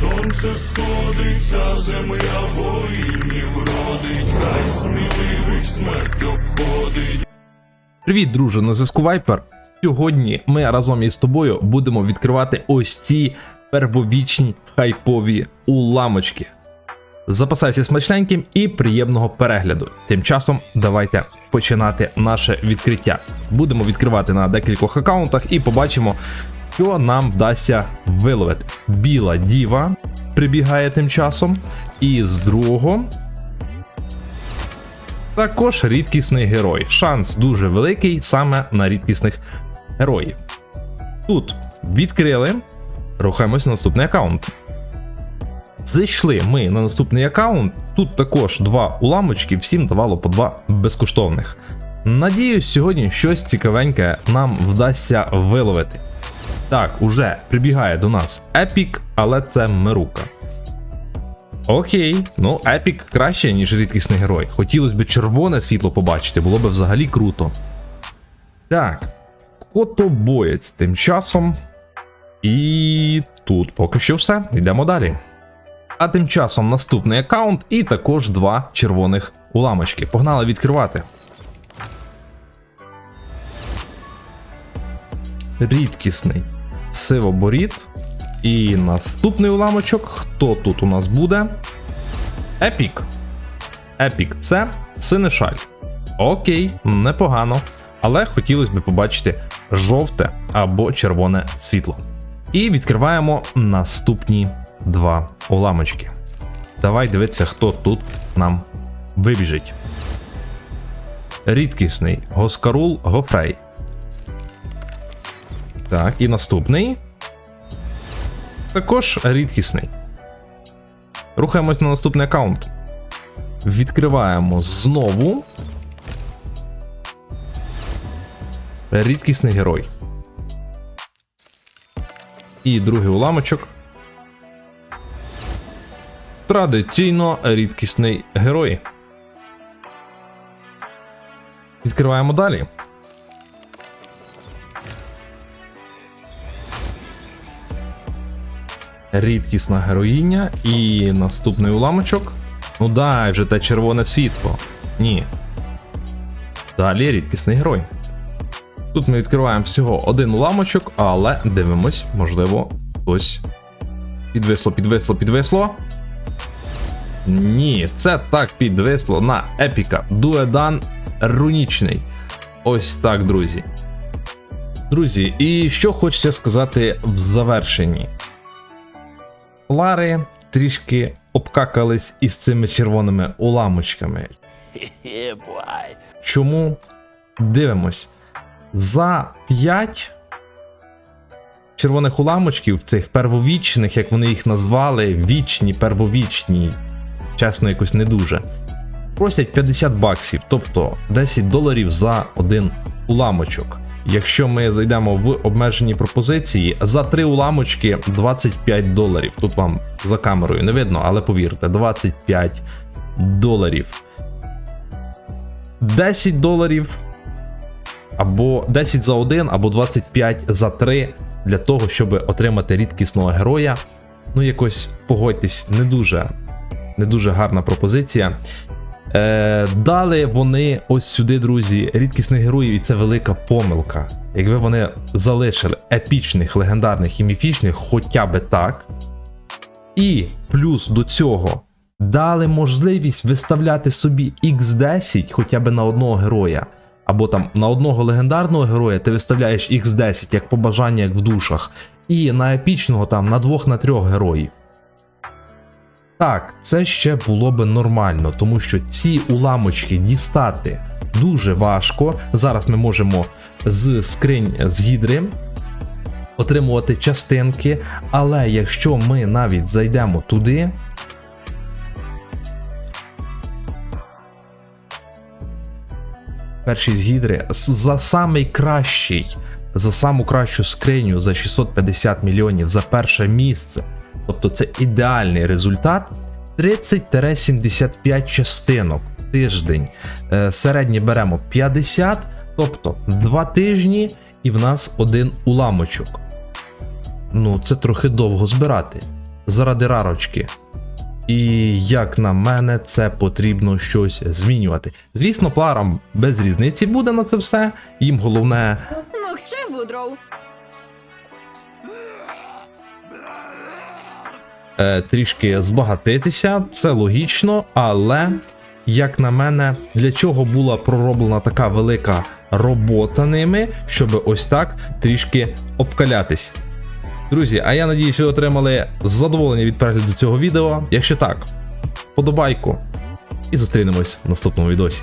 сонце сходиться, земля воїнів родить, хай сміливих смерть обходить. Привіт, друже, на зв'язку Вайпер. Сьогодні ми разом із тобою будемо відкривати ось ці первовічні хайпові уламочки. Запасайся смачненьким і приємного перегляду. Тим часом давайте починати наше відкриття. Будемо відкривати на декількох аккаунтах і побачимо, що нам вдасться виловити. Біла діва прибігає тим часом, і з другого також рідкісний герой. Шанс дуже великий саме на рідкісних героїв. Тут відкрили, рухаємось на наступний аккаунт. Зайшли ми на наступний аккаунт. Тут також два уламочки, всім давало по два безкоштовних. Надіюсь, сьогодні щось цікавеньке нам вдасться виловити. Так, уже прибігає до нас Епік, але це Мерука. Окей, ну епік краще, ніж рідкісний герой. Хотілося б червоне світло побачити, було б взагалі круто. Так, котобоєць тим часом. І тут поки що все. Йдемо далі. А тим часом наступний аккаунт і також два червоних уламочки. Погнали відкривати. Рідкісний сивоборіт. І наступний уламочок. Хто тут у нас буде? Епік. Епік це синешаль. Окей, непогано. Але хотілося б побачити жовте або червоне світло. І відкриваємо наступні два уламочки. Давай дивитися, хто тут нам вибіжить. Рідкісний Госкарул Гофрей. Так, і наступний. Також рідкісний. Рухаємось на наступний аккаунт. Відкриваємо знову. Рідкісний герой. І другий уламочок. Традиційно рідкісний герой. Відкриваємо далі. Рідкісна героїня і наступний уламочок. Ну дай вже те червоне світло. Ні. Далі рідкісний герой. Тут ми відкриваємо всього один уламочок, але дивимось, можливо, хтось. Підвисло, підвисло, підвисло. Ні, це так підвисло на епіка. Дуедан рунічний. Ось так, друзі. Друзі, і що хочеться сказати в завершенні. Лари трішки обкакались із цими червоними уламочками. Чому? Дивимось. За 5 червоних уламочків, цих первовічних, як вони їх назвали, вічні, первовічні, чесно, якось не дуже. Просять 50 баксів, тобто 10 доларів за один уламочок. Якщо ми зайдемо в обмежені пропозиції, за 3 уламочки 25 доларів. Тут вам за камерою не видно, але повірте, 25 доларів. 10 доларів або 10 за 1, або 25 за 3 для того, щоб отримати рідкісного героя. Ну, якось погодьтесь, не дуже, не дуже гарна пропозиція. Е, дали вони ось сюди, друзі, рідкісних героїв, і це велика помилка. Якби вони залишили епічних, легендарних і міфічних, хоча би так. І плюс до цього дали можливість виставляти собі X10 хоча б на одного героя. Або там на одного легендарного героя ти виставляєш X10 як побажання, як в душах, і на епічного там на двох на трьох героїв. Так, це ще було би нормально, тому що ці уламочки дістати дуже важко. Зараз ми можемо з скринь з гідри отримувати частинки, але якщо ми навіть зайдемо туди. Перший з гідри за самий кращий, за саму кращу скриню за 650 мільйонів за перше місце. Тобто це ідеальний результат. 30-75 частинок в тиждень. Е, Середнє беремо 50, тобто 2 тижні, і в нас один уламочок. Ну, це трохи довго збирати. заради рарочки. І як на мене, це потрібно щось змінювати. Звісно, пларам без різниці буде на це все. Їм головне Мовчи, Вудроу. Е, трішки збагатитися, це логічно, але, як на мене, для чого була пророблена така велика робота ними, щоб ось так трішки обкалятись. Друзі, а я надіюсь, ви отримали задоволення від перегляду цього відео. Якщо так, подобайку. І зустрінемось в наступному відосі.